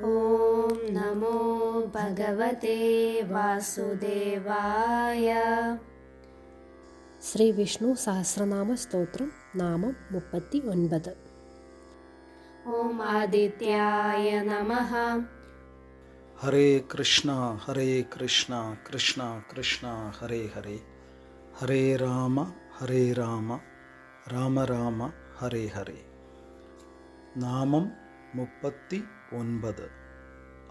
ॐ नमो भगवते वासुदेवाय। श्रीविष्णुसहस्रनामस्तोत्रं नाम मुपत्ति ओन्पत् ॐ आदित्याय नमः। हरे कृष्ण हरे कृष्ण कृष्ण कृष्ण हरे हरे। हरे राम हरे राम राम राम हरे हरे। नामं मुपत्ति ഒൻപത്.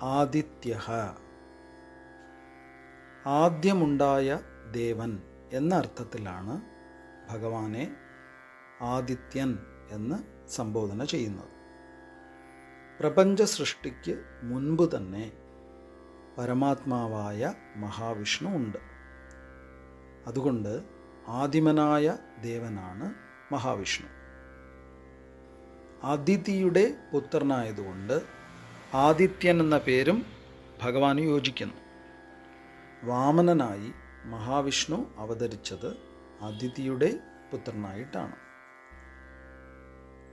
ആദിത്യ ആദ്യമുണ്ടായ ദേവൻ എന്ന അർത്ഥത്തിലാണ് ഭഗവാനെ ആദിത്യൻ എന്ന് സംബോധന ചെയ്യുന്നത്. പ്രപഞ്ച സൃഷ്ടിക്ക് മുൻപ് തന്നെ പരമാത്മാവായ മഹാവിഷ്ണു ഉണ്ട്. അതുകൊണ്ട് ആദിമനായ ദേവനാണ് മഹാവിഷ്ണു. അതിഥിയുടെ പുത്രനായതുകൊണ്ട് ആദിത്യൻ എന്ന പേരും ഭഗവാൻ യോജിക്കുന്നു. വാമനനായി മഹാവിഷ്ണു അവതരിച്ചത് അതിഥിയുടെ പുത്രനായിട്ടാണ്.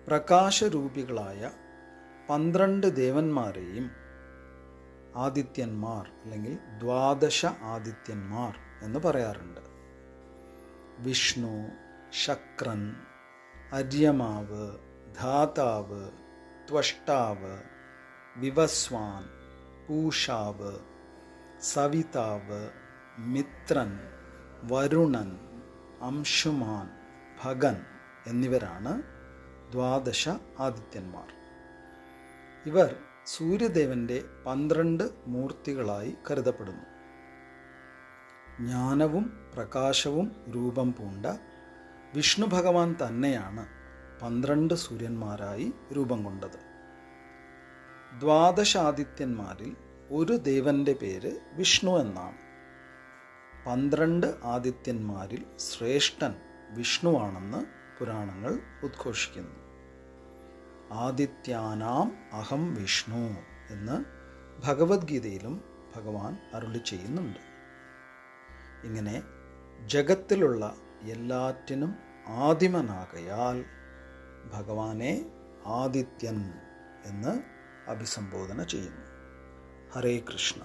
പ്രകാശരൂപികളായ പന്ത്രണ്ട് ദേവന്മാരെയും ആദിത്യന്മാർ അല്ലെങ്കിൽ ദ്വാദശ ആദിത്യന്മാർ എന്ന് പറയാറുണ്ട്. വിഷ്ണു ശക്രൻ അര്യമാവ് ധാതാവ് ത്വഷ്ടാവ് വിവസ്വാൻ പൂഷാവ് സവിതാവ് മിത്രൻ വരുണൻ അംശുമാൻ ഭഗൻ എന്നിവരാണ് ദ്വാദശ ആദിത്യന്മാർ. ഇവർ സൂര്യദേവന്റെ പന്ത്രണ്ട് മൂർത്തികളായി കരുതപ്പെടുന്നു. ജ്ഞാനവും പ്രകാശവും രൂപം പൂണ്ട വിഷ്ണു ഭഗവാൻ തന്നെയാണ് പന്ത്രണ്ട് സൂര്യന്മാരായി രൂപം കൊണ്ടത്. ദ്വാദശാദിത്യന്മാരിൽ ഒരു ദേവന്റെ പേര് വിഷ്ണു എന്നാണ്. പന്ത്രണ്ട് ആദിത്യന്മാരിൽ ശ്രേഷ്ഠൻ വിഷ്ണുവാണെന്ന് പുരാണങ്ങൾ ഉദ്ഘോഷിക്കുന്നു. ആദിത്യാനാം അഹം വിഷ്ണു എന്ന് ഭഗവത്ഗീതയിലും ഭഗവാൻ അരുളി ചെയ്യുന്നുണ്ട്. ഇങ്ങനെ ജഗത്തിലുള്ള എല്ലാറ്റിനും ആദിമനാകയാൽ ഭഗവാനെ ആദിത്യൻ എന്ന് అభిసంబోధన చేయను హరే కృష్ణ.